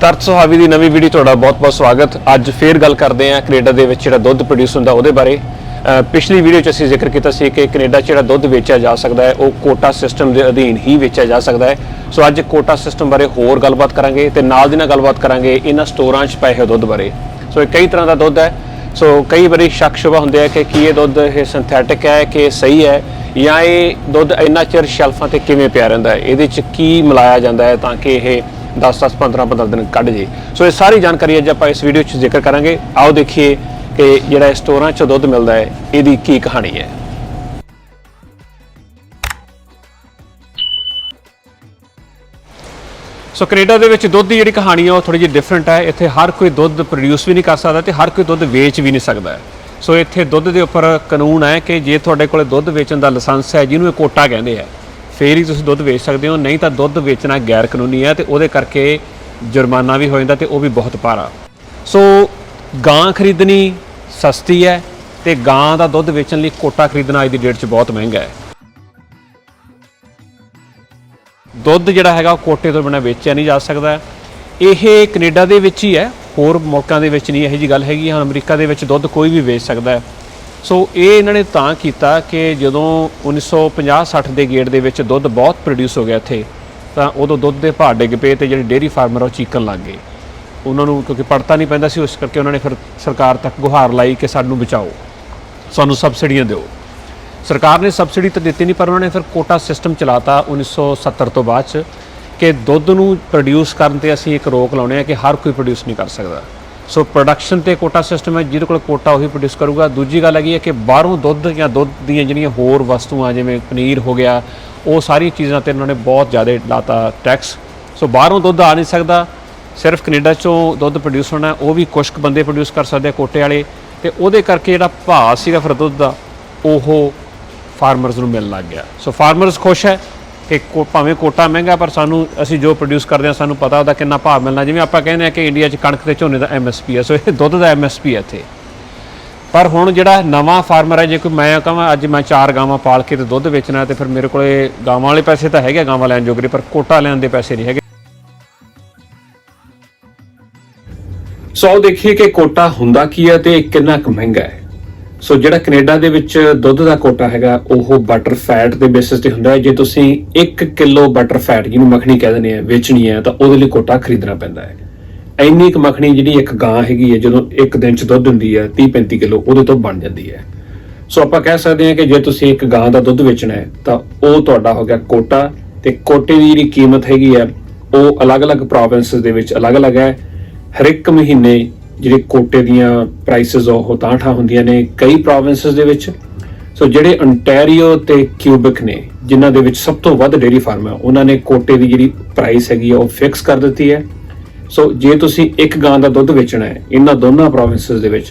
ਤਰਤ ਸੁਹਾਵੀ ਦੀ ਨਵੀਂ ਵੀਡੀਓ ਤੁਹਾਡਾ ਬਹੁਤ-ਬਹੁਤ ਸਵਾਗਤ। ਅੱਜ ਫੇਰ ਗੱਲ ਕਰਦੇ ਹਾਂ ਕੈਨੇਡਾ ਦੇ ਵਿੱਚ ਜਿਹੜਾ ਦੁੱਧ ਪ੍ਰੋਡਿਊਸ ਹੁੰਦਾ ਉਹਦੇ ਬਾਰੇ। ਪਿਛਲੀ ਵੀਡੀਓ 'ਚ ਅਸੀਂ ਜ਼ਿਕਰ ਕੀਤਾ ਸੀ ਕਿ ਕੈਨੇਡਾ 'ਚ ਜਿਹੜਾ ਦੁੱਧ ਵੇਚਿਆ ਜਾ ਸਕਦਾ ਹੈ, ਉਹ ਕੋਟਾ ਸਿਸਟਮ ਦੇ ਅਧੀਨ ਹੀ ਵੇਚਿਆ ਜਾ ਸਕਦਾ ਹੈ। ਸੋ ਅੱਜ ਕੋਟਾ ਸਿਸਟਮ ਬਾਰੇ ਹੋਰ ਗੱਲਬਾਤ ਕਰਾਂਗੇ ਤੇ ਨਾਲ ਦੀ ਨਾਲ ਗੱਲਬਾਤ ਕਰਾਂਗੇ ਇਹਨਾਂ ਸਟੋਰਾਂ 'ਚ ਪਏ ਹੋਏ ਦੁੱਧ ਬਾਰੇ। ਸੋ ਇਹ ਕਈ ਤਰ੍ਹਾਂ ਦਾ ਦੁੱਧ ਹੈ। ਸੋ ਕਈ ਵਾਰੀ ਸ਼ੱਕ ਸ਼ੁਬਾ ਹੁੰਦੇ ਆ ਕਿ ਕੀ ਇਹ ਦੁੱਧ ਇਹ ਸਿੰਥੈਟਿਕ ਹੈ ਕਿ ਸਹੀ ਹੈ ਜਾਂ ਇਹ ਦੁੱਧ ਇੰਨਾ ਚਿਰ ਸ਼ੈਲਫਾਂ ਤੇ ਕਿਵੇਂ ਪਿਆ ਰਹਿੰਦਾ ਹੈ? ਇਹਦੇ 'ਚ ਕੀ ਮਿਲਾਇਆ ਜਾਂਦਾ ਹੈ ਤਾਂ ਕਿ ਇਹ 10 10 15 15 ਦਿਨ ਕੱਢ ਜੇ। ਸੋ ਇਹ ਸਾਰੀ ਜਾਣਕਾਰੀ ਅੱਜ ਆਪਾਂ ਇਸ ਵੀਡੀਓ 'ਚ ਜ਼ਿਕਰ ਕਰਾਂਗੇ। ਆਓ ਦੇਖੀਏ ਕਿ ਜਿਹੜਾ ਸਟੋਰਾਂ 'ਚ ਦੁੱਧ ਮਿਲਦਾ ਹੈ, ਇਹਦੀ ਕੀ ਕਹਾਣੀ ਹੈ। ਸੋ ਕੈਨੇਡਾ ਦੇ ਵਿੱਚ ਦੁੱਧ ਦੀ ਜਿਹੜੀ ਕਹਾਣੀ ਹੈ ਉਹ ਥੋੜੀ ਜਿਹੀ ਡਿਫਰੈਂਟ ਹੈ। ਇੱਥੇ ਹਰ ਕੋਈ ਦੁੱਧ ਪ੍ਰੋਡਿਊਸ ਵੀ ਨਹੀਂ ਕਰ ਸਕਦਾ ਤੇ ਹਰ ਕੋਈ ਦੁੱਧ ਵੇਚ ਵੀ ਨਹੀਂ ਸਕਦਾ। ਸੋ ਇੱਥੇ ਦੁੱਧ ਦੇ ਉੱਪਰ ਕਾਨੂੰਨ ਹੈ ਕਿ ਜੇ ਤੁਹਾਡੇ ਕੋਲੇ ਦੁੱਧ ਵੇਚਣ ਦਾ ਲਾਇਸੈਂਸ ਹੈ, ਜਿਹਨੂੰ ਇਹ ਕੋਟਾ ਕਹਿੰਦੇ ਆ ਫੇਰ ਹੀ ਤੁਸੀਂ ਦੁੱਧ ਵੇਚ ਸਕਦੇ ਹੋ, ਨਹੀਂ ਤਾਂ ਦੁੱਧ ਵੇਚਣਾ ਗੈਰ ਕਾਨੂੰਨੀ ਹੈ ਤੇ ਉਹਦੇ ਕਰਕੇ ਜੁਰਮਾਨਾ ਵੀ ਹੋ ਜਾਂਦਾ ਤੇ ਉਹ ਵੀ ਬਹੁਤ ਭਾਰਾ। ਸੋ ਗਾਂ ਖਰੀਦਣੀ ਸਸਤੀ ਹੈ ਤੇ ਗਾਂ ਦਾ ਦੁੱਧ ਵੇਚਣ ਲਈ ਕੋਟਾ ਖਰੀਦਣਾ ਅੱਜ ਦੀ ਡੇਟ 'ਚ ਬਹੁਤ ਮਹਿੰਗਾ ਹੈ। ਦੁੱਧ ਜਿਹੜਾ ਹੈਗਾ ਉਹ ਕੋਟੇ ਤੋਂ ਬਿਨਾਂ ਵੇਚਿਆ ਨਹੀਂ ਜਾ ਸਕਦਾ। ਇਹ ਕੈਨੇਡਾ ਦੇ ਵਿੱਚ ਹੀ ਹੈ, ਹੋਰ ਮੁਲਕਾਂ ਦੇ ਵਿੱਚ ਨਹੀਂ ਇਹੋ ਜੀ ਗੱਲ ਹੈਗੀ। ਹੁਣ ਅਮਰੀਕਾ ਦੇ ਵਿੱਚ ਦੁੱਧ ਕੋਈ ਵੀ ਵੇਚ ਸਕਦਾ ਹੈ। ਸੋ ਇਹ ਇਹਨਾਂ ਨੇ ਤਾਂ ਕੀਤਾ ਕਿ ਜਦੋਂ 1950-60 ਦੇ ਗੇੜ ਦੇ ਵਿੱਚ ਦੁੱਧ ਬਹੁਤ ਪ੍ਰੋਡਿਊਸ ਹੋ ਗਿਆ ਇੱਥੇ, ਤਾਂ ਉਦੋਂ ਦੁੱਧ ਦੇ ਭਾਅ ਡਿੱਗ ਪਏ ਤੇ ਜਿਹੜੇ ਡੇਅਰੀ ਫਾਰਮਰ ਉਹ ਚੀਕਣ ਲੱਗ ਗਏ। ਉਹਨਾਂ ਨੂੰ ਕਿਉਂਕਿ ਪੜਤਾ ਨਹੀਂ ਪੈਂਦਾ ਸੀ, ਉਸ ਕਰਕੇ ਉਹਨਾਂ ਨੇ ਫਿਰ ਸਰਕਾਰ ਤੱਕ ਗੁਹਾਰ ਲਾਈ ਕਿ ਸਾਨੂੰ ਬਚਾਓ, ਸਾਨੂੰ ਸਬਸਿਡੀਆਂ ਦਿਓ। ਸਰਕਾਰ ਨੇ ਸਬਸਿਡੀ ਤਾਂ ਦਿੱਤੀ ਨਹੀਂ, ਪਰ ਉਹਨਾਂ ਨੇ ਫਿਰ ਕੋਟਾ ਸਿਸਟਮ ਚਲਾਤਾ 1970 ਤੋਂ ਬਾਅਦ ਚ ਕਿ ਦੁੱਧ ਨੂੰ ਪ੍ਰੋਡਿਊਸ ਕਰਨ ਤੇ ਅਸੀਂ ਇੱਕ ਰੋਕ ਲਾਉਣੇ ਆ ਕਿ ਹਰ ਕੋਈ ਪ੍ਰੋਡਿਊਸ ਨਹੀਂ ਕਰ ਸਕਦਾ। ਸੋ ਪ੍ਰੋਡਕਸ਼ਨ ਤੇ ਕੋਟਾ ਸਿਸਟਮ ਹੈ, ਜਿਹਦੇ ਕੋਲ ਕੋਟਾ ਉਹੀ ਪ੍ਰੋਡਿਊਸ ਕਰੂਗਾ। ਦੂਜੀ ਗੱਲ ਹੈਗੀ ਹੈ ਕਿ ਬਾਹਰੋਂ ਦੁੱਧ ਜਾਂ ਦੁੱਧ ਦੀਆਂ ਜਿਹੜੀਆਂ ਹੋਰ ਵਸਤੂਆਂ, ਜਿਵੇਂ ਪਨੀਰ ਹੋ ਗਿਆ, ਉਹ ਸਾਰੀਆਂ ਚੀਜ਼ਾਂ ਤੇ ਉਹਨਾਂ ਨੇ ਬਹੁਤ ਜ਼ਿਆਦਾ ਲਾਤਾ ਟੈਕਸ ਸੋ ਬਾਹਰੋਂ ਦੁੱਧ ਆ ਨਹੀਂ ਸਕਦਾ। ਸਿਰਫ ਕੈਨੇਡਾ ਚੋਂ ਦੁੱਧ ਪ੍ਰੋਡਿਊਸ ਹੋਣਾ, ਉਹ ਵੀ ਕੁਝ ਕੁ ਬੰਦੇ ਪ੍ਰੋਡਿਊਸ ਕਰ ਸਕਦੇ ਆ ਕੋਟੇ ਵਾਲੇ। ਤੇ ਉਹਦੇ ਕਰਕੇ ਜਿਹੜਾ ਭਾਅ ਸੀਗਾ ਫਿਰ ਦੁੱਧ ਦਾ, ਉਹ ਫਾਰਮਰਸ ਨੂੰ ਮਿਲਣ ਲੱਗ ਗਿਆ। ਸੋ ਫਾਰਮਰਸ ਖੁਸ਼ ਹੈ। ਕਿ ਕੋ- ਭਾਵੇਂ ਕੋਟਾ ਮਹਿੰਗਾ, ਪਰ ਸਾਨੂੰ, ਅਸੀਂ ਜੋ ਪ੍ਰੋਡਿਊਸ ਕਰਦੇ ਹਾਂ, ਸਾਨੂੰ ਪਤਾ ਉਹਦਾ ਕਿੰਨਾ ਭਾਅ ਮਿਲਣਾ। ਜਿਵੇਂ ਆਪਾਂ ਕਹਿੰਦੇ ਹਾਂ ਕਿ ਇੰਡੀਆ 'ਚ ਕਣਕ ਤੇ ਝੋਨੇ ਦਾ ਐਮਐਸਪੀ ਹੈ, ਸੋ ਇਹ ਦੁੱਧ ਦਾ ਐਮਐਸਪੀ ਹੈ ਇੱਥੇ। ਪਰ ਹੁਣ ਜਿਹੜਾ ਨਵਾਂ ਫਾਰਮਰ ਹੈ, ਜੇ ਕੋਈ ਮੈਂ ਕਹਾਂ, ਅੱਜ ਮੈਂ ਚਾਰ ਗਾਵਾਂ ਪਾਲ ਕੇ ਤੇ ਦੁੱਧ ਵੇਚਣਾ ਤੇ ਫਿਰ ਮੇਰੇ ਕੋਲੇ ਗਾਵਾਂ ਵਾਲੇ ਪੈਸੇ ਤਾਂ ਹੈਗੇ ਆ ਗਾਵਾਂ ਲੈਣ ਜੋਗਰੇ ਪਰ ਕੋਟਾ ਲੈਣ ਦੇ ਪੈਸੇ ਨਹੀਂ ਹੈਗੇ। ਸੋ ਆਓ ਦੇਖੀਏ ਕਿ ਕੋਟਾ ਹੁੰਦਾ ਕੀ ਹੈ ਤੇ ਕਿੰਨਾ ਕੁ ਮਹਿੰਗਾ ਹੈ। ਸੋ ਜਿਹੜਾ ਕੈਨੇਡਾ ਦੇ ਵਿੱਚ ਦੁੱਧ ਦਾ ਕੋਟਾ ਹੈਗਾ, ਉਹ ਬਟਰ ਫੈਟ ਦੇ ਬੇਸਿਸ ਤੇ ਹੁੰਦਾ ਹੈ। ਜੇ ਤੁਸੀਂ 1 ਕਿਲੋ ਬਟਰ ਫੈਟ ਜਿਹਨੂੰ ਮੱਖਣੀ ਕਹਿ ਦਿੰਦੇ ਆ, ਵੇਚਣੀ ਹੈ, ਤਾਂ ਉਹਦੇ ਲਈ ਕੋਟਾ ਖਰੀਦਣਾ ਪੈਂਦਾ ਹੈ। ਇੰਨੀ ਕੁ ਮੱਖਣੀ ਜਿਹੜੀ ਇੱਕ ਗਾਂ ਹੈਗੀ ਹੈ, ਜਦੋਂ ਇੱਕ ਦਿਨ ਚ ਦੁੱਧ ਦਿੰਦੀ ਹੈ 30 35 ਕਿਲੋ, ਉਹਦੇ ਤੋਂ ਬਣ ਜਾਂਦੀ ਹੈ। ਸੋ ਆਪਾਂ ਕਹਿ ਸਕਦੇ ਹਾਂ ਕਿ ਜੇ ਤੁਸੀਂ ਇੱਕ ਗਾਂ ਦਾ ਦੁੱਧ ਵੇਚਣਾ ਹੈ, ਤਾਂ ਉਹ ਤੁਹਾਡਾ ਹੋ ਗਿਆ ਕੋਟਾ। ਤੇ ਕੋਟੇ ਦੀ ਜਿਹੜੀ ਕੀਮਤ ਹੈਗੀ ਹੈ, ਉਹ ਅਲੱਗ-ਅਲੱਗ ਪ੍ਰੋਵਿੰਸਸ ਦੇ ਵਿੱਚ ਅਲੱਗ-ਅਲੱਗ ਹੈ। ਹਰ ਇੱਕ ਮਹੀਨੇ ਜਿਹੜੇ ਕੋਟੇ ਦੀਆਂ ਪ੍ਰਾਈਸਸ ਉਹ ਤਾਂਠਾ ਹੁੰਦੀਆਂ ਨੇ ਕਈ ਪ੍ਰੋਵਿੰਸਸ ਦੇ ਵਿੱਚ। ਸੋ ਜਿਹੜੇ ontario ਤੇ ਕਿਊਬਿਕ ਨੇ, ਜਿਨ੍ਹਾਂ ਦੇ ਵਿੱਚ ਸਭ ਤੋਂ ਵੱਧ ਡੇਰੀ ਫਾਰਮ ਹੈ ਉਹਨਾਂ ਨੇ ਕੋਟੇ ਦੀ ਜਿਹੜੀ ਪ੍ਰਾਈਸ ਹੈਗੀ ਆ, ਉਹ ਫਿਕਸ ਕਰ ਦਿੱਤੀ ਹੈ। ਸੋ ਜੇ ਤੁਸੀਂ ਇੱਕ ਗਾਂ ਦਾ ਦੁੱਧ ਵੇਚਣਾ ਹੈ, ਇਹਨਾਂ ਦੋਨਾਂ ਪ੍ਰੋਵਿੰਸਸ ਦੇ ਵਿੱਚ,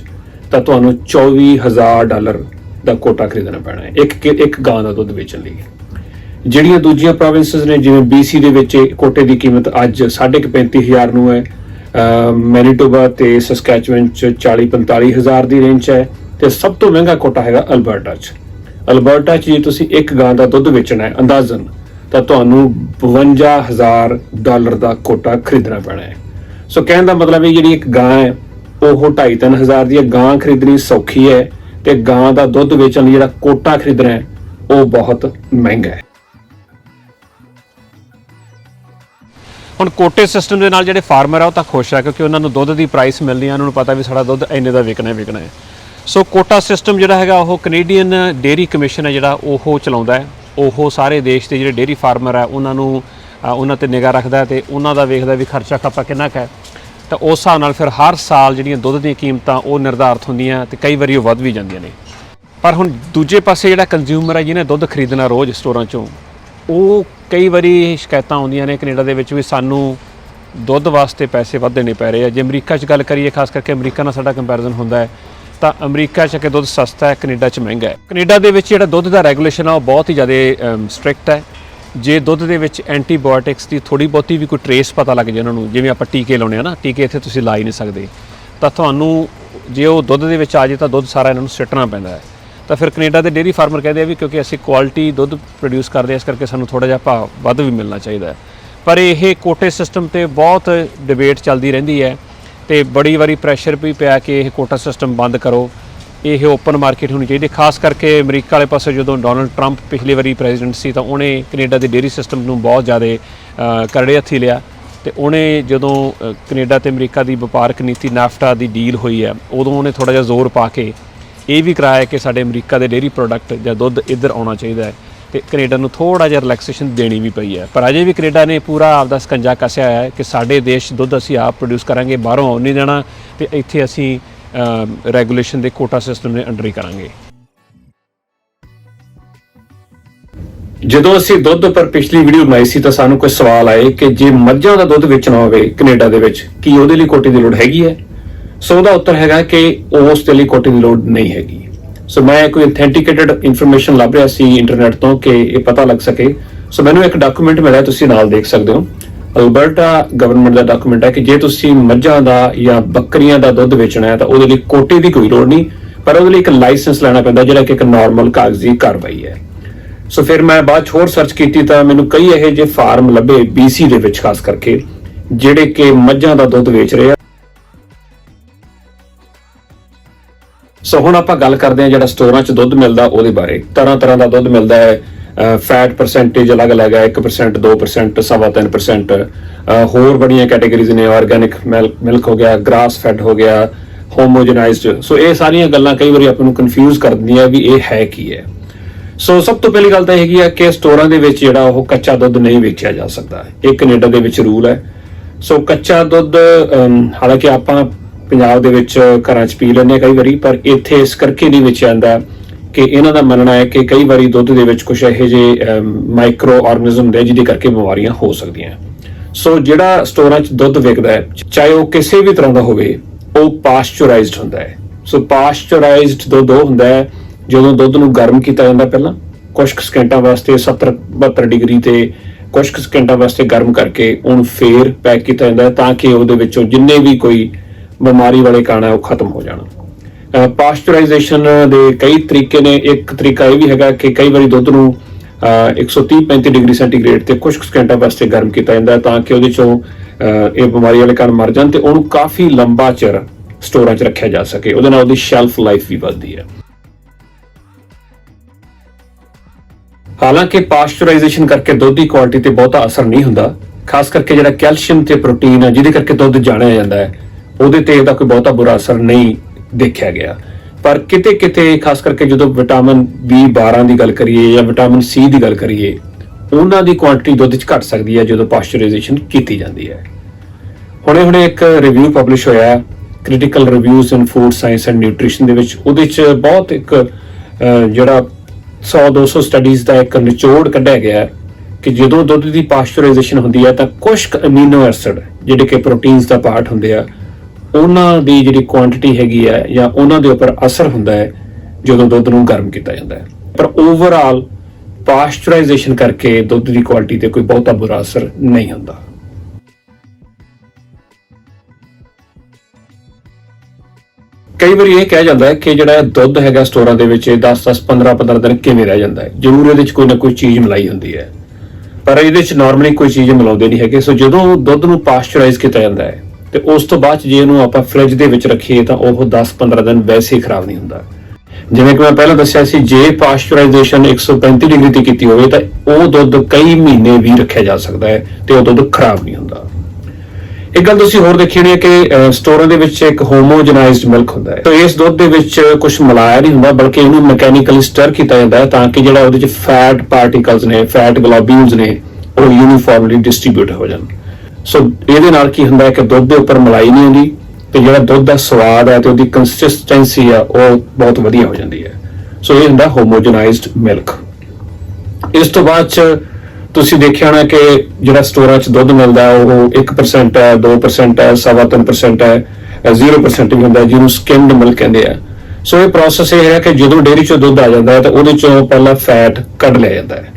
ਤਾਂ ਤੁਹਾਨੂੰ 24000 ਡਾਲਰ ਦਾ ਕੋਟਾ ਖਰੀਦਣਾ ਪੈਣਾ ਹੈ, ਇੱਕ ਕਿ- ਇੱਕ ਗਾਂ ਦਾ ਦੁੱਧ ਵੇਚਣ ਲਈ। ਜਿਹੜੀਆਂ ਦੂਜੀਆਂ ਪ੍ਰੋਵਿੰਸਸ ਨੇ, ਜਿਵੇਂ BC ਦੇ ਵਿੱਚ ਕੋਟੇ ਦੀ ਕੀਮਤ ਅੱਜ 35000 ਨੂੰ ਹੈ ਮੈਨੀਟੋਬਾ ਤੇ ਸਸਕੈਚੁਅਨ ਚ 40 45000 ਦੀ ਰੇਂਜ 'ਚ ਹੈ ਤੇ ਸਭ ਤੋਂ ਮਹਿੰਗਾ ਕੋਟਾ ਹੈਗਾ ਅਲਬਰਟਾ 'ਚ। ਅਲਬਰਟਾ 'ਚ ਜੇ ਤੁਸੀਂ ਇੱਕ ਗਾਂ ਦਾ ਦੁੱਧ ਵੇਚਣਾ ਹੈ, ਅੰਦਾਜ਼ਨ, ਤਾਂ ਤੁਹਾਨੂੰ 52000 ਡਾਲਰ ਦਾ ਕੋਟਾ ਖਰੀਦਣਾ ਪੈਣਾ ਹੈ। ਸੋ ਕਹਿਣ ਦਾ ਮਤਲਬ ਹੈ ਜਿਹੜੀ ਇੱਕ ਗਾਂ ਹੈ, ਉਹ 2.5 ਹਜ਼ਾਰ ਦੀ ਹੈ, ਗਾਂ ਖਰੀਦਣੀ ਸੌਖੀ ਹੈ ਤੇ ਗਾਂ ਦਾ ਦੁੱਧ ਵੇਚਣ ਲਈ ਜਿਹੜਾ ਕੋਟਾ ਖਰੀਦਣਾ ਹੈ, ਉਹ ਬਹੁਤ ਮਹਿੰਗਾ ਹੈ। ਹੁਣ ਕੋਟੇ ਸਿਸਟਮ ਦੇ ਨਾਲ ਜਿਹੜੇ ਫਾਰਮਰ ਆ, ਉਹ ਤਾਂ ਖੁਸ਼ ਆ, ਕਿਉਂਕਿ ਉਹਨਾਂ ਨੂੰ ਦੁੱਧ ਦੀ ਪ੍ਰਾਈਸ ਮਿਲਣੀ ਆ, ਉਹਨਾਂ ਨੂੰ ਪਤਾ ਵੀ ਸਾਡਾ ਦੁੱਧ ਇੰਨੇ ਦਾ ਵਿਕਣਾ ਹੈ ਵਿਕਣਾ ਹੈ। ਸੋ ਕੋਟਾ ਸਿਸਟਮ ਜਿਹੜਾ ਹੈਗਾ, ਉਹ ਕੈਨੇਡੀਅਨ ਡੇਅਰੀ ਕਮਿਸ਼ਨ ਹੈ ਜਿਹੜਾ, ਉਹ ਚਲਾਉਂਦਾ ਹੈ। ਉਹ ਸਾਰੇ ਦੇਸ਼ ਦੇ ਜਿਹੜੇ ਡੇਅਰੀ ਫਾਰਮਰ ਆ, ਉਹਨਾਂ ਨੂੰ ਉਹਨਾਂ ਤੇ ਨਿਗਾਹ ਰੱਖਦਾ ਹੈ ਤੇ ਉਹਨਾਂ ਦਾ ਵੇਖਦਾ ਵੀ ਖਰਚਾ ਖਪਾ ਕਿੰਨਾ ਕੁ ਹੈ। ਤਾਂ ਉਸ ਹਿਸਾਬ ਨਾਲ ਫਿਰ ਹਰ ਸਾਲ ਜਿਹੜੀਆਂ ਦੁੱਧ ਦੀਆਂ ਕੀਮਤਾਂ, ਉਹ ਨਿਰਧਾਰਤ ਹੁੰਦੀਆਂ ਤੇ ਕਈ ਵਾਰੀ ਉਹ ਵੱਧ ਵੀ ਜਾਂਦੀਆਂ ਨੇ। ਪਰ ਹੁਣ ਦੂਜੇ ਪਾਸੇ ਜਿਹੜਾ ਕੰਜ਼ਿਊਮਰ ਹੈ ਜਿਹਨੇ ਦੁੱਧ ਖਰੀਦਣਾ ਰੋਜ਼ ਸਟੋਰਾਂ ਚੋਂ, ਉਹ ਕਈ ਵਾਰੀ ਸ਼ਿਕਾਇਤਾਂ ਆਉਂਦੀਆਂ ਨੇ ਕੈਨੇਡਾ ਦੇ ਵਿੱਚ ਵੀ ਸਾਨੂੰ ਦੁੱਧ ਵਾਸਤੇ ਪੈਸੇ ਵੱਧ ਦੇਣੇ ਪੈ ਰਹੇ ਆ। ਜੇ ਅਮਰੀਕਾ 'ਚ ਗੱਲ ਕਰੀਏ, ਖਾਸ ਕਰਕੇ ਅਮਰੀਕਾ ਨਾਲ ਸਾਡਾ ਕੰਪੈਰੀਜ਼ਨ ਹੁੰਦਾ ਹੈ, ਤਾਂ ਅਮਰੀਕਾ 'ਚ ਕਿ ਦੁੱਧ ਸਸਤਾ ਹੈ, ਕੈਨੇਡਾ 'ਚ ਮਹਿੰਗਾ ਹੈ। ਕੈਨੇਡਾ ਦੇ ਵਿੱਚ ਜਿਹੜਾ ਦੁੱਧ ਦਾ ਰੈਗੂਲੇਸ਼ਨ ਆ, ਉਹ ਬਹੁਤ ਹੀ ਜ਼ਿਆਦਾ ਸਟ੍ਰਿਕਟ ਹੈ। ਜੇ ਦੁੱਧ ਦੇ ਵਿੱਚ ਐਂਟੀਬਾਇਓਟਿਕਸ ਦੀ ਥੋੜੀ ਬਹੁਤੀ ਵੀ ਕੋਈ ਟਰੇਸ ਪਤਾ ਲੱਗ ਜੇ ਉਹਨਾਂ ਨੂੰ, ਜਿਵੇਂ ਆਪਾਂ ਟੀਕੇ ਲਾਉਣੇ ਆ ਨਾ, ਟੀਕੇ ਇੱਥੇ ਤੁਸੀਂ ਲਾ ਹੀ ਨਹੀਂ ਸਕਦੇ, ਤਾਂ ਤੁਹਾਨੂੰ ਜੇ ਉਹ ਦੁੱਧ ਦੇ ਵਿੱਚ ਆ ਜੇ ਤਾਂ ਦੁੱਧ ਸਾਰਾ ਇਹਨਾਂ ਨੂੰ ਸਿੱਟਣਾ ਪੈਂਦਾ ਹੈ। ਤਾਂ ਫਿਰ ਕੈਨੇਡਾ ਦੇ ਡੇਅਰੀ ਫਾਰਮਰ ਕਹਿੰਦੇ ਆ ਵੀ ਕਿਉਂਕਿ ਅਸੀਂ ਕੁਆਲਿਟੀ ਦੁੱਧ ਪ੍ਰੋਡਿਊਸ ਕਰਦੇ ਹਾਂ ਇਸ ਕਰਕੇ ਸਾਨੂੰ ਥੋੜਾ ਜਿਹਾ ਭਾਅ ਵੱਧ ਵੀ ਮਿਲਣਾ ਚਾਹੀਦਾ ਹੈ। ਪਰ ਇਹ ਕੋਟੇ ਸਿਸਟਮ ਤੇ ਬਹੁਤ ਡਿਬੇਟ ਚੱਲਦੀ ਰਹਿੰਦੀ ਹੈ ਤੇ ਬੜੀ ਵਾਰੀ ਪ੍ਰੈਸ਼ਰ ਵੀ ਪਿਆ ਕਿ ਇਹ ਕੋਟਾ ਸਿਸਟਮ ਬੰਦ ਕਰੋ। ਇਹ ਓਪਨ ਮਾਰਕੀਟ ਹੋਣੀ ਚਾਹੀਦੀ ਖਾਸ ਕਰਕੇ ਅਮਰੀਕਾ ਵਾਲੇ ਪਾਸੇ ਜਦੋਂ ਡੋਨਲਡ ਟਰੰਪ ਪਿਛਲੀ ਵਾਰੀ ਪ੍ਰੈਜ਼ੀਡੈਂਟ ਸੀ ਤਾਂ ਉਹਨੇ ਕੈਨੇਡਾ ਦੇ ਡੇਰੀ ਸਿਸਟਮ ਨੂੰ ਬਹੁਤ ਜ਼ਿਆਦਾ ਕਰੜੇ ਹੱਥੀ ਲਿਆ ਤੇ ਉਹਨੇ ਜਦੋਂ ਅ, ਕੈਨੇਡਾ ਤੇ ਅਮਰੀਕਾ ਦੀ ਵਪਾਰਕ ਨੀਤੀ ਨਾਫਟਾ ਦੀ ਡੀਲ ਹੋਈ ਹੈ ਉਦੋਂ ਉਹਨੇ ਥੋੜਾ ਜਿਹਾ ਜ਼ੋਰ ਪਾ ਕੇ ਇਹ ਵੀ ਕਰਾਇਆ ਕਿ ਸਾਡੇ ਅਮਰੀਕਾ ਦੇ ਡੇਰੀ ਪ੍ਰੋਡਕਟ ਜਾਂ ਦੁੱਧ ਇੱਧਰ ਆਉਣਾ ਚਾਹੀਦਾ ਹੈ ਤੇ ਕੈਨੇਡਾ ਨੂੰ ਥੋੜਾ ਜਿਹਾ ਰਿਲੈਕਸੇਸ਼ਨ ਦੇਣੀ ਵੀ ਪਈ ਹੈ। ਪਰ ਅਜੇ ਵੀ ਕੈਨੇਡਾ ਨੇ ਪੂਰਾ ਆਪਦਾ ਸਕੰਜਾ ਕੱਸਿਆ ਹੋਇਆ ਹੈ ਕਿ ਸਾਡੇ ਦੇਸ਼ ਦੁੱਧ ਅਸੀਂ ਆਪ ਪ੍ਰੋਡਿਊਸ ਕਰਾਂਗੇ, ਬਾਹਰੋਂ ਆਉਣ ਨਹੀਂ ਦੇਣਾ ਤੇ ਇੱਥੇ ਅਸੀਂ ਰੈਗੂਲੇਸ਼ਨ ਦੇ ਕੋਟਾ ਸਿਸਟਮ ਦੇ ਅੰਡਰ ਹੀ ਕਰਾਂਗੇ। ਜਦੋਂ ਅਸੀਂ ਦੁੱਧ ਉੱਪਰ ਪਿਛਲੀ ਵੀਡੀਓ ਬਣਾਈ ਸੀ ਤਾਂ ਸਾਨੂੰ ਕੋਈ ਸਵਾਲ ਆਏ ਕਿ ਜੇ ਮੱਝਾਂ ਦਾ ਦੁੱਧ ਵੇਚਣਾ ਹੋਵੇ ਕੈਨੇਡਾ ਦੇ ਵਿੱਚ, ਕੀ ਉਹਦੇ ਲਈ ਕੋਟੇ ਦੀ ਲੋੜ ਹੈਗੀ ਹੈ? ਸੋ ਉਹਦਾ ਉੱਤਰ ਹੈਗਾ ਕਿ ਉਸ ਦੇ ਲਈ ਕੋਟੇ ਦੀ ਲੋੜ ਨਹੀਂ ਹੈਗੀ। ਸੋ ਮੈਂ ਕੋਈ ਅਥੈਂਟੀਕੇਟਡ ਇਨਫੋਰਮੇਸ਼ਨ ਲੱਭ ਰਿਹਾ ਸੀ ਇੰਟਰਨੈਟ ਤੋਂ ਕਿ ਇਹ ਪਤਾ ਲੱਗ ਸਕੇ। ਸੋ ਮੈਨੂੰ ਇੱਕ ਡਾਕੂਮੈਂਟ ਮਿਲਿਆ, ਤੁਸੀਂ ਨਾਲ ਦੇਖ ਸਕਦੇ ਹੋ। ਅਲਬਰਟਾ ਗਵਰਨਮੈਂਟ ਦਾ ਡਾਕੂਮੈਂਟ ਹੈ ਕਿ ਜੇ ਤੁਸੀਂ ਮੱਝਾਂ ਦਾ ਜਾਂ ਬੱਕਰੀਆਂ ਦਾ ਦੁੱਧ ਵੇਚਣਾ ਹੈ ਤਾਂ ਉਹਦੇ ਲਈ ਕੋਟੇ ਦੀ ਕੋਈ ਲੋੜ ਨਹੀਂ, ਪਰ ਉਹਦੇ ਲਈ ਇੱਕ ਲਾਇਸੈਂਸ ਲੈਣਾ ਪੈਂਦਾ ਜਿਹੜਾ ਕਿ ਇੱਕ ਨਾਰਮਲ ਕਾਗਜ਼ੀ ਕਾਰਵਾਈ ਹੈ। ਸੋ ਫਿਰ ਮੈਂ ਬਾਅਦ 'ਚ ਹੋਰ ਸਰਚ ਕੀਤੀ ਤਾਂ ਮੈਨੂੰ ਕਈ ਇਹੋ ਜਿਹੇ ਫਾਰਮ ਲੱਭੇ BC ਦੇ ਵਿੱਚ, ਖਾਸ ਕਰਕੇ, ਜਿਹੜੇ ਕਿ ਮੱਝਾਂ ਦਾ ਦੁੱਧ ਵੇਚ ਰਹੇ ਆ। ਸੋ ਹੁਣ ਆਪਾਂ ਗੱਲ ਕਰਦੇ ਹਾਂ ਜਿਹੜਾ ਸਟੋਰਾਂ 'ਚ ਦੁੱਧ ਮਿਲਦਾ ਉਹਦੇ ਬਾਰੇ। ਤਰ੍ਹਾਂ ਤਰ੍ਹਾਂ ਦਾ ਦੁੱਧ ਮਿਲਦਾ ਹੈ। ਫੈਟ ਪਰਸੈਂਟੇਜ ਅਲੱਗ-ਅਲੱਗ ਹੈ। 1% 2% ਸਵਾ ਤਿੰਨ 3% ਹੋਰ ਬੜੀਆਂ ਕੈਟਾਗਰੀਜ਼ ਨੇ। ਆਰਗੈਨਿਕ ਮਿਲਕ ਹੋ ਗਿਆ ਗ੍ਰਾਸ ਫੈਟ ਹੋ ਗਿਆ ਹੋਮੋਜਨਾਈਜ਼ਡ ਸੋ ਇਹ ਸਾਰੀਆਂ ਗੱਲਾਂ ਕਈ ਵਾਰੀ ਆਪਾਂ ਨੂੰ ਕਨਫਿਊਜ਼ ਕਰ ਦਿੰਦੀਆਂ ਵੀ ਇਹ ਹੈ ਕੀ ਹੈ। ਸੋ ਸਭ ਤੋਂ ਪਹਿਲੀ ਗੱਲ ਤਾਂ ਹੈਗੀ ਆ ਕਿ ਸਟੋਰਾਂ ਦੇ ਵਿੱਚ ਜਿਹੜਾ ਉਹ ਕੱਚਾ ਦੁੱਧ ਨਹੀਂ ਵੇਚਿਆ ਜਾ ਸਕਦਾ। ਇਹ ਕੈਨੇਡਾ ਦੇ ਵਿੱਚ ਰੂਲ ਹੈ। ਸੋ ਕੱਚਾ ਦੁੱਧ ਹਾਲਾਂਕਿ ਆਪਾਂ ਪੰਜਾਬ ਦੇ ਵਿੱਚ ਘਰਾਂ 'ਚ ਪੀ ਲੈਂਦੇ ਹਾਂ ਕਈ ਵਾਰੀ, ਪਰ ਇੱਥੇ ਇਸ ਕਰਕੇ ਨਹੀਂ ਵੇਚਿਆ ਜਾਂਦਾ ਕਿ ਇਹਨਾਂ ਦਾ ਮੰਨਣਾ ਹੈ ਕਿ ਕਈ ਵਾਰੀ ਦੁੱਧ ਦੇ ਵਿੱਚ ਕੁਝ ਇਹੋ ਜਿਹੇ ਮਾਈਕਰੋ ਆਰਗੇਨਿਜ਼ਮ ਹੁੰਦੇ ਜਿਹਦੇ ਕਰਕੇ ਬਿਮਾਰੀਆਂ ਹੋ ਸਕਦੀਆਂ ਸੋ ਜਿਹੜਾ ਸਟੋਰਾਂ 'ਚ ਦੁੱਧ ਵਿਕਦਾ ਹੈ, ਚਾਹੇ ਉਹ ਕਿਸੇ ਵੀ ਤਰ੍ਹਾਂ ਦਾ ਹੋਵੇ, ਉਹ ਪਾਸਚਰਾਈਜ਼ਡ ਹੁੰਦਾ ਹੈ। ਸੋ ਪਾਸਚਰਾਈਜ਼ਡ ਦੁੱਧ ਉਹ ਹੁੰਦਾ ਹੈ ਜਦੋਂ ਦੁੱਧ ਨੂੰ ਗਰਮ ਕੀਤਾ ਜਾਂਦਾ ਪਹਿਲਾਂ ਕੁਝ ਕੁ ਸਕਿੰਟਾਂ ਵਾਸਤੇ 70 72 ਡਿਗਰੀ ਤੇ ਕੁਝ ਕੁ ਸਕਿੰਟਾਂ ਵਾਸਤੇ ਗਰਮ ਕਰਕੇ ਉਹਨੂੰ ਫੇਰ ਪੈਕ ਕੀਤਾ ਜਾਂਦਾ ਹੈ ਤਾਂ ਕਿ ਉਹਦੇ ਵਿੱਚੋਂ ਜਿੰਨੇ ਵੀ ਕੋਈ ਬਿਮਾਰੀ ਵਾਲੇ ਕਣ ਹੈ, ਉਹ ਖਤਮ ਹੋ ਜਾਣ। ਪਾਸਚਰਾਈਜ਼ੇਸ਼ਨ ਦੇ ਕਈ ਤਰੀਕੇ ਨੇ। ਇੱਕ ਤਰੀਕਾ ਇਹ ਵੀ ਹੈਗਾ ਕਿ ਕਈ ਵਾਰੀ ਦੁੱਧ ਨੂੰ, ਅਹ 130 35 ਡਿਗਰੀ ਸੈਂਟੀਗ੍ਰੇਡ ਤੇ ਕੁਝ ਕੁ ਸਕਿੰਟਾਂ ਵਾਸਤੇ ਗਰਮ ਕੀਤਾ ਜਾਂਦਾ ਤਾਂ ਕਿ ਉਹਦੇ ਚੋਂ ਇਹ ਬਿਮਾਰੀ ਵਾਲੇ ਕਾਰਨ ਮਰ ਜਾਣ ਤੇ ਉਹਨੂੰ ਕਾਫੀ ਲੰਬਾ ਚਿਰ ਸਟੋਰਾਂ 'ਚ ਰੱਖਿਆ ਜਾ ਸਕੇ। ਉਹਦੇ ਨਾਲ ਉਹਦੀ ਸ਼ੈਲਫ ਲਾਈਫ ਵੀ ਵੱਧਦੀ ਹੈ। ਹਾਲਾਂਕਿ ਪਾਸਚਰਾਈਜ਼ੇਸ਼ਨ ਕਰਕੇ ਦੁੱਧ ਦੀ ਕੁਆਲਿਟੀ ਤੇ ਬਹੁਤਾ ਅਸਰ ਨਹੀਂ ਹੁੰਦਾ। ਖਾਸ ਕਰਕੇ ਜਿਹੜਾ ਕੈਲਸ਼ੀਅਮ ਤੇ ਪ੍ਰੋਟੀਨ ਹੈ, ਜਿਹਦੇ ਕਰਕੇ ਦੁੱਧ ਜਾਣਿਆ ਜਾਂਦਾ ਹੈ। ਉਹਦੇ ਤੇ ਇਹਦਾ ਕੋਈ ਬਹੁਤਾ ਬੁਰਾ ਅਸਰ ਨਹੀਂ ਦੇਖਿਆ ਗਿਆ। ਪਰ ਕਿਤੇ ਕਿਤੇ ਖਾਸ ਕਰਕੇ ਜਦੋਂ ਵਿਟਾਮਿਨ B12 ਦੀ ਗੱਲ ਕਰੀਏ ਜਾਂ ਵਿਟਾਮਿਨ C ਦੀ ਗੱਲ ਕਰੀਏ ਉਹਨਾਂ ਦੀ ਕੁਆਂਟੀਟੀ ਦੁੱਧ 'ਚ ਘਟ ਸਕਦੀ ਹੈ ਜਦੋਂ ਪਾਸਚਰਾਈਜ਼ੇਸ਼ਨ ਕੀਤੀ ਜਾਂਦੀ ਹੈ। ਹੁਣੇ ਹੁਣੇ ਇੱਕ ਰਿਵਿਊ ਪਬਲਿਸ਼ ਹੋਇਆ critical reviews in food science and nutrition ਦੇ ਵਿੱਚ। ਉਹਦੇ 'ਚ ਬਹੁਤ ਇੱਕ ਅਹ, ਜਿਹੜਾ 100 200 ਸਟੱਡੀਜ਼ ਦਾ ਇੱਕ ਨਿਚੋੜ ਕੱਢਿਆ ਗਿਆ ਕਿ ਜਦੋਂ ਦੁੱਧ ਦੀ ਪਾਸਚਰਾਈਜ਼ੇਸ਼ਨ ਹੁੰਦੀ ਹੈ ਤਾਂ ਕੁਝ ਅਮੀਨੋ ਐਸਿਡ ਜਿਹੜੇ ਕਿ ਪ੍ਰੋਟੀਨਸ ਦਾ ਪਾਰਟ ਹੁੰਦੇ ਆ ਉਹਨਾਂ ਦੀ ਜਿਹੜੀ ਕੁਆਂਟੀਟੀ ਹੈਗੀ ਹੈ ਜਾਂ ਉਹਨਾਂ ਦੇ ਉੱਪਰ ਅਸਰ ਹੁੰਦਾ ਹੈ ਜਦੋਂ ਦੁੱਧ ਨੂੰ ਗਰਮ ਕੀਤਾ ਜਾਂਦਾ ਹੈ। ਪਰ ਓਵਰਆਲ ਪਾਸਚਰਾਈਜ਼ੇਸ਼ਨ ਕਰਕੇ ਦੁੱਧ ਦੀ ਕੁਆਲਿਟੀ ਤੇ ਕੋਈ ਬਹੁਤਾ ਬੁਰਾ ਅਸਰ ਨਹੀਂ ਹੁੰਦਾ। ਕਈ ਵਾਰੀ ਇਹ ਕਿਹਾ ਜਾਂਦਾ ਹੈ ਕਿ ਜਿਹੜਾ ਦੁੱਧ ਹੈਗਾ ਸਟੋਰਾਂ ਦੇ ਵਿੱਚ, ਇਹ 10 10 15 15 ਦਿਨ ਕਿਵੇਂ ਰਹਿ ਜਾਂਦਾ ਹੈ? ਜ਼ਰੂਰ ਇਹਦੇ ਵਿੱਚ ਕੋਈ ਨਾ ਕੋਈ ਚੀਜ਼ ਮਿਲਾਈ ਹੁੰਦੀ ਹੈ। ਪਰ ਇਹਦੇ ਵਿੱਚ ਨਾਰਮਲੀ ਕੋਈ ਚੀਜ਼ ਮਿਲਾਉਂਦੇ ਨਹੀਂ ਹੈਗੇ। ਸੋ ਜਦੋਂ ਦੁੱਧ ਨੂੰ ਪਾਸਚਰਾਈਜ਼ ਕੀਤਾ ਜਾਂਦਾ ਹੈ ਤੇ ਉਸ ਤੋਂ ਬਾਅਦ 'ਚ ਜੇ ਇਹਨੂੰ ਆਪਾਂ ਫ੍ਰਿਜ ਦੇ ਵਿੱਚ ਰੱਖੀਏ ਤਾਂ ਉਹ 10 15 ਦਿਨ ਵੈਸੇ ਹੀ ਖਰਾਬ ਨਹੀਂ ਹੁੰਦਾ। ਜਿਵੇਂ ਕਿ ਮੈਂ ਪਹਿਲਾਂ ਦੱਸਿਆ ਸੀ, ਜੇ ਪਾਸਚਰਾਈਜ਼ੇਸ਼ਨ 135 ਡਿਗਰੀ ਤੇ ਕੀਤੀ ਹੋਵੇ ਤਾਂ ਉਹ ਦੁੱਧ ਕਈ ਮਹੀਨੇ ਵੀ ਰੱਖਿਆ ਜਾ ਸਕਦਾ ਹੈ ਤੇ ਉਹ ਦੁੱਧ ਖਰਾਬ ਨਹੀਂ ਹੁੰਦਾ। ਇੱਕ ਗੱਲ ਤੁਸੀਂ ਹੋਰ ਦੇਖੀ ਹੋਣੀ ਹੈ ਕਿ ਸਟੋਰਾਂ ਦੇ ਵਿੱਚ ਇੱਕ ਹੋਮੋਜਨਾਈਜ਼ਡ ਮਿਲਕ ਹੁੰਦਾ ਹੈ। ਤਾਂ ਇਸ ਦੁੱਧ ਦੇ ਵਿੱਚ ਕੁਝ ਮਿਲਾਇਆ ਨਹੀਂ ਹੁੰਦਾ, ਬਲਕਿ ਇਹਨੂੰ ਮੈਕੈਨੀਕਲੀ ਸਟਰ ਕੀਤਾ ਜਾਂਦਾ ਹੈ ਤਾਂ ਕਿ ਜਿਹੜਾ ਉਹਦੇ ਵਿੱਚ ਫੈਟ ਪਾਰਟੀਕਲਸ ਨੇ ਫੈਟ ਗਲੋਬਿਊਲਸ ਨੇ, ਉਹ ਯੂਨੀਫਾਰਮਲੀ ਡਿਸਟ੍ਰੀਬਿਊਟ ਹੋ ਜਾਣ। ਸੋ ਇਹਦੇ ਨਾਲ ਕੀ ਹੁੰਦਾ ਹੈ ਕਿ ਦੁੱਧ ਦੇ ਉੱਪਰ ਮਲਾਈ ਨਹੀਂ ਹੁੰਦੀ ਤੇ ਜਿਹੜਾ ਦੁੱਧ ਦਾ ਸਵਾਦ ਹੈ ਤੇ ਉਹਦੀ ਕੰਸਿਸਟੈਂਸੀ ਆ ਉਹ ਬਹੁਤ ਵਧੀਆ ਹੋ ਜਾਂਦੀ ਹੈ। ਸੋ ਇਹ ਹੁੰਦਾ ਹੋਮੋਜਨਾਈਜ਼ਡ ਮਿਲਕ ਇਸ ਤੋਂ ਬਾਅਦ ਚ ਤੁਸੀਂ ਦੇਖਿਆ ਹੋਣਾ ਕਿ ਜਿਹੜਾ ਸਟੋਰਾਂ 'ਚ ਦੁੱਧ ਮਿਲਦਾ ਹੈ, ਉਹ 1% ਹੈ 2% ਹੈ 3.5% ਹੈ ਅ, 0% ਵੀ ਹੁੰਦਾ ਜਿਹਨੂੰ ਸਕਿਮਡ ਮਿਲਕ ਕਹਿੰਦੇ ਆ। ਸੋ ਇਹ ਪ੍ਰੋਸੈਸ ਇਹ ਹੈ ਕਿ ਜਦੋਂ ਡੇਅਰੀ 'ਚੋਂ ਦੁੱਧ ਆ ਜਾਂਦਾ ਹੈ ਤਾਂ ਉਹਦੇ 'ਚੋਂ ਪਹਿਲਾਂ ਫੈਟ ਕੱਢ ਲਿਆ ਜਾਂਦਾ ਹੈ।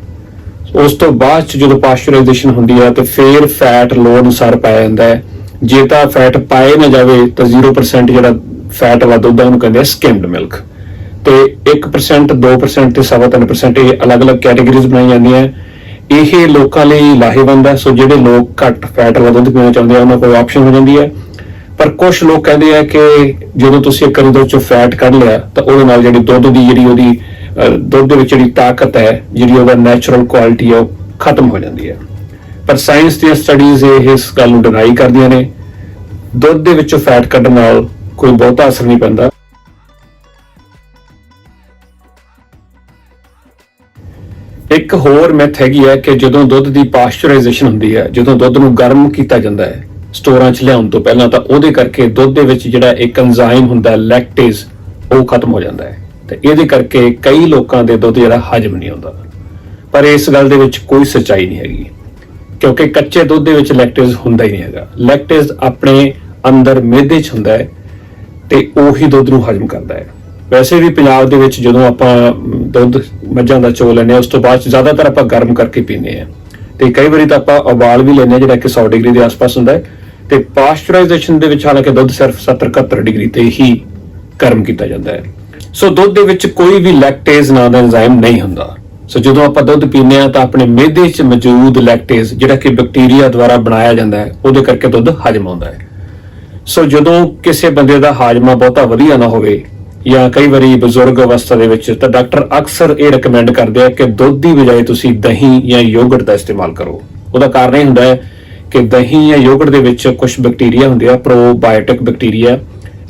ਉਸ ਤੋਂ ਬਾਅਦ 'ਚ ਜਦੋਂ ਪਾਸਚਰਾਈਜ਼ੇਸ਼ਨ ਹੁੰਦੀ ਹੈ ਤਾਂ ਫਿਰ ਫੈਟ ਲੋਡ ਅਨੁਸਾਰ ਪਾਇਆ ਜਾਂਦਾ ਹੈ। ਜੇ ਤਾਂ ਫੈਟ ਪਾਏ ਨਾ ਜਾਵੇ ਤਾਂ 0% ਜਿਹੜਾ ਫੈਟ ਵਾਲਾ ਦੁੱਧ ਹੈ ਉਹਨੂੰ ਕਹਿੰਦੇ ਆ ਸਕਿਮਡ ਮਿਲਕ ਤੇ 1% 2% ਤੇ 3.5% ਇਹ ਅਲੱਗ-ਅਲੱਗ ਕੈਟਾਗਰੀਜ਼ ਬਣਾਈ ਜਾਂਦੀਆਂ ਇਹ ਲੋਕਾਂ ਲਈ ਲਾਹੇਵੰਦ ਹੈ। ਸੋ ਜਿਹੜੇ ਲੋਕ ਘੱਟ ਫੈਟ ਵਾਲਾ ਦੁੱਧ ਪੀਣਾ ਚਾਹੁੰਦੇ ਆ, ਉਹਨਾਂ ਕੋਲ ਆਪਸ਼ਨ ਹੋ ਜਾਂਦੀ ਹੈ। ਪਰ ਕੁਝ ਲੋਕ ਕਹਿੰਦੇ ਆ ਕਿ ਜਦੋਂ ਤੁਸੀਂ ਇੱਕ ਵਾਰੀ ਦੁੱਧ ਚੋਂ ਫੈਟ ਕੱਢ ਲਿਆ, ਤਾਂ ਉਹਦੇ ਨਾਲ ਜਿਹੜੀ ਦੁੱਧ ਦੀ ਜਿਹੜੀ ਉਹਦੀ ਦੁੱਧ ਦੇ ਵਿੱਚ ਜਿਹੜੀ ਤਾਕਤ ਹੈ, ਜਿਹੜੀ ਉਹਦਾ ਨੈਚੁਰਲ ਕੁਆਲਿਟੀ ਹੈ, ਉਹ ਖਤਮ ਹੋ ਜਾਂਦੀ ਹੈ। ਪਰ ਸਾਇੰਸ ਦੀਆਂ ਸਟੱਡੀਜ਼ ਇਹ ਇਸ ਗੱਲ ਨੂੰ ਡਿਨਾਈ ਕਰਦੀਆਂ ਨੇ, ਦੁੱਧ ਦੇ ਵਿੱਚੋਂ ਫੈਟ ਕੱਢਣ ਨਾਲ ਕੋਈ ਬਹੁਤਾ ਅਸਰ ਨਹੀਂ ਪੈਂਦਾ। ਇੱਕ ਹੋਰ ਮੈਥ ਹੈਗੀ ਹੈ ਕਿ ਜਦੋਂ ਦੁੱਧ ਦੀ ਪਾਸਚਰਾਈਜੇਸ਼ਨ ਹੁੰਦੀ ਹੈ, ਜਦੋਂ ਦੁੱਧ ਨੂੰ ਗਰਮ ਕੀਤਾ ਜਾਂਦਾ ਹੈ, ਸਟੋਰਾਂ 'ਚ ਲਿਆਉਣ ਤੋਂ ਪਹਿਲਾਂ ਤਾਂ ਉਹਦੇ ਕਰਕੇ ਦੁੱਧ ਦੇ ਵਿੱਚ ਜਿਹੜਾ ਇੱਕ ਐਂਜ਼ਾਈਮ ਹੁੰਦਾ ਲੈਕਟੇਜ਼ ਉਹ ਖਤਮ ਹੋ ਜਾਂਦਾ ਹੈ। ਤੇ ਇਹਦੇ ਕਰਕੇ ਕਈ ਲੋਕਾਂ ਦੇ ਦੁੱਧ ਜਿਹੜਾ ਹਜਮ ਨਹੀਂ ਹੁੰਦਾ। ਪਰ ਇਸ ਗੱਲ ਦੇ ਵਿੱਚ ਕੋਈ ਸੱਚਾਈ ਨਹੀਂ ਹੈਗੀ। ਕਿਉਂਕਿ ਕੱਚੇ ਦੁੱਧ ਦੇ ਵਿੱਚ ਲੈਕਟੇਜ਼ ਹੁੰਦਾ ਹੀ ਨਹੀਂ ਹੈਗਾ। ਲੈਕਟੇਜ਼ ਆਪਣੇ ਅੰਦਰ ਮਿਹਦੇ 'ਚ ਹੁੰਦਾ ਹੈ ਤੇ ਉਹੀ ਦੁੱਧ ਨੂੰ ਹਜਮ ਕਰਦਾ ਹੈ। ਵੈਸੇ ਵੀ ਪੰਜਾਬ ਦੇ ਵਿੱਚ ਜਦੋਂ ਆਪਾਂ ਦੁੱਧ ਮੱਝਾਂ ਦਾ ਚੋ ਲੈਂਦੇ ਹਾਂ, ਉਸ ਤੋਂ ਬਾਅਦ 'ਚ ਜ਼ਿਆਦਾਤਰ ਆਪਾਂ ਗਰਮ ਕਰਕੇ ਪੀਂਦੇ ਹਾਂ। ਤੇ ਕਈ ਵਾਰੀ ਤਾਂ ਆਪਾਂ ਉਬਾਲ ਵੀ ਲੈਂਦੇ ਹਾਂ, ਜਿਹੜਾ ਕਿ 100 ਡਿਗਰੀ ਦੇ ਆਸ-ਪਾਸ ਹੁੰਦਾ ਹੈ। ਤੇ ਪਾਸਚਰਾਈਜੇਸ਼ਨ ਦੇ ਵਿੱਚ ਹਾਲਾਂਕਿ ਦੁੱਧ ਸਿਰਫ 70 71 ਡਿਗਰੀ ਤੇ ਹੀ ਗਰਮ ਕੀਤਾ ਜਾਂਦਾ ਹੈ। ਸੋ ਦੁੱਧ ਦੇ ਵਿੱਚ ਕੋਈ ਵੀ ਲੈਕਟੇਜ਼ ਨਾਂ ਦਾ ਐਂਜ਼ਾਈਮ ਨਹੀਂ ਹੁੰਦਾ। ਸੋ ਜਦੋਂ ਆਪਾਂ ਦੁੱਧ ਪੀਂਦੇ ਹਾਂ ਤਾਂ ਆਪਣੇ ਮਿਹਦੇ 'ਚ ਮੌਜੂਦ ਲੈਕਟੇਜ਼ ਜਿਹੜਾ ਕਿ ਬੈਕਟੀਰੀਆ ਦੁਆਰਾ ਬਣਾਇਆ ਜਾਂਦਾ ਹੈ, ਉਹਦੇ ਕਰਕੇ ਦੁੱਧ ਹਜਮ ਆਉਂਦਾ ਹੈ। ਸੋ ਜਦੋਂ ਕਿਸੇ ਬੰਦੇ ਦਾ ਹਾਜ਼ਮਾ ਬਹੁਤਾ ਵਧੀਆ ਨਾ ਹੋਵੇ ਜਾਂ ਕਈ ਵਾਰੀ ਬਜ਼ੁਰਗ ਅਵਸਥਾ ਦੇ ਵਿੱਚ ਤਾਂ ਡਾਕਟਰ ਅਕਸਰ ਇਹ ਰეკਮੈਂਡ ਕਰਦੇ ਆ ਕਿ ਦੁੱਧ ਦੀ ਬਜਾਏ ਤੁਸੀਂ ਦਹੀਂ ਜਾਂ ਯੋਗਰਟ ਦਾ ਇਸਤੇਮਾਲ ਕਰੋ। ਉਹਦਾ ਕਾਰਨ ਇਹ ਹੁੰਦਾ ਹੈ ਕਿ ਦਹੀਂ ਜਾਂ ਯੋਗਰਟ ਦੇ ਵਿੱਚ ਕੁਝ ਬੈਕਟੀਰੀਆ ਹੁੰਦੇ ਆ ਪ੍ਰੋਬਾਇਓਟਿਕ ਬੈਕਟੀਰੀਆ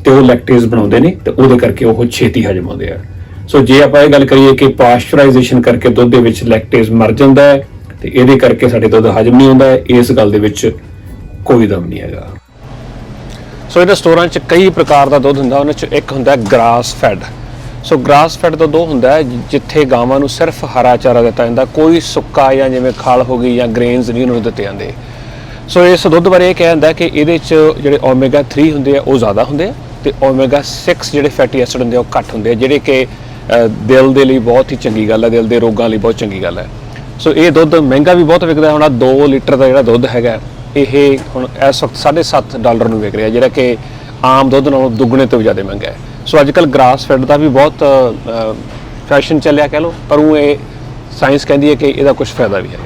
ਤੇ ਉਹ ਲੈਕਟੇਜ਼ ਬਣਾਉਂਦੇ ਨੇ ਤੇ ਉਹਦੇ ਕਰਕੇ ਉਹ ਛੇਤੀ ਹਜਮ ਹੁੰਦੇ ਆ। ਸੋ ਜੇ ਆਪਾਂ ਇਹ ਗੱਲ ਕਰੀਏ ਕਿ ਪਾਸਚਰਾਈਜੇਸ਼ਨ ਕਰਕੇ ਦੁੱਧ ਦੇ ਵਿੱਚ ਲੈਕਟੇਜ਼ ਮਰ ਜਾਂਦਾ ਹੈ, ਤੇ ਇਹਦੇ ਕਰਕੇ ਸਾਡੇ ਦੁੱਧ ਹਜਮ ਨਹੀਂ ਹੁੰਦਾ ਇਸ ਗੱਲ ਦੇ ਵਿੱਚ ਕੋਈ ਦਮ ਨਹੀਂ ਹੈਗਾ। ਸੋ ਇਹਨਾਂ ਸਟੋਰਾਂ 'ਚ ਕਈ ਪ੍ਰਕਾਰ ਦਾ ਦੁੱਧ ਹੁੰਦਾ, ਉਹਨਾਂ 'ਚ ਇੱਕ ਹੁੰਦਾ grass fed so grass fed ਦਾ ਦੁੱਧ ਹੁੰਦਾ ਹੈ ਜਿੱਥੇ ਗਾਵਾਂ ਨੂੰ ਸਿਰਫ ਹਰਾ ਚਾਰਾ ਦਿੱਤਾ ਜਾਂਦਾ, ਕੋਈ ਸੁੱਕਾ ਜਾਂ ਜਿਵੇਂ ਖਾਲ ਹੋ ਗਈ ਜਾਂ ਗ੍ਰੇਨਸ ਨਹੀਂ ਉਹਨਾਂ ਨੂੰ ਦਿੱਤੇ ਜਾਂਦੇ। ਸੋ ਇਸ ਦੁੱਧ ਬਾਰੇ ਇਹ ਕਿਹਾ ਜਾਂਦਾ ਕਿ ਇਹਦੇ 'ਚ ਜਿਹੜੇ ਓਮੇਗਾ 3 ਹੁੰਦੇ ਆ, ਉਹ ਜ਼ਿਆਦਾ ਹੁੰਦੇ ਆ। ਤੇ ਓਮੇਗਾ 6 ਜਿਹੜੇ ਫੈਟੀ ਐਸਿਡ ਹੁੰਦੇ ਆ, ਉਹ ਘੱਟ ਹੁੰਦੇ ਆ, ਜਿਹੜੇ ਕਿ ਦਿਲ ਦੇ ਲਈ ਬਹੁਤ ਹੀ ਚੰਗੀ ਗੱਲ ਹੈ ਦਿਲ ਦੇ ਰੋਗਾਂ ਲਈ ਬਹੁਤ ਚੰਗੀ ਗੱਲ ਹੈ ਸੋ ਇਹ ਦੁੱਧ ਮਹਿੰਗਾ ਵੀ ਬਹੁਤ ਵਿਕਦਾ, ਹੁਣ 2 ਲੀਟਰ ਦਾ ਜਿਹੜਾ ਦੁੱਧ ਹੈਗਾ, ਇਹ ਹੁਣ ਇਸ ਵਕਤ 7.5 ਡਾਲਰ ਨੂੰ ਵਿਕ ਰਿਹਾ, ਜਿਹੜਾ ਕਿ ਆਮ ਦੁੱਧ ਨਾਲੋਂ ਦੁੱਗਣੇ ਤੋਂ ਵੀ ਜ਼ਿਆਦਾ ਮਹਿੰਗਾ ਹੈ। ਸੋ ਅੱਜ ਕੱਲ ਗ੍ਰਾਸ ਫੈਡ ਦਾ ਵੀ ਬਹੁਤ ਫੈਸ਼ਨ ਚੱਲਿਆ ਕਹਿ ਲਓ, ਪਰ ਉਹ ਇਹ ਸਾਇੰਸ ਕਹਿੰਦੀ ਹੈ ਕਿ ਇਹਦਾ ਕੁਝ ਫਾਇਦਾ ਵੀ ਹੈ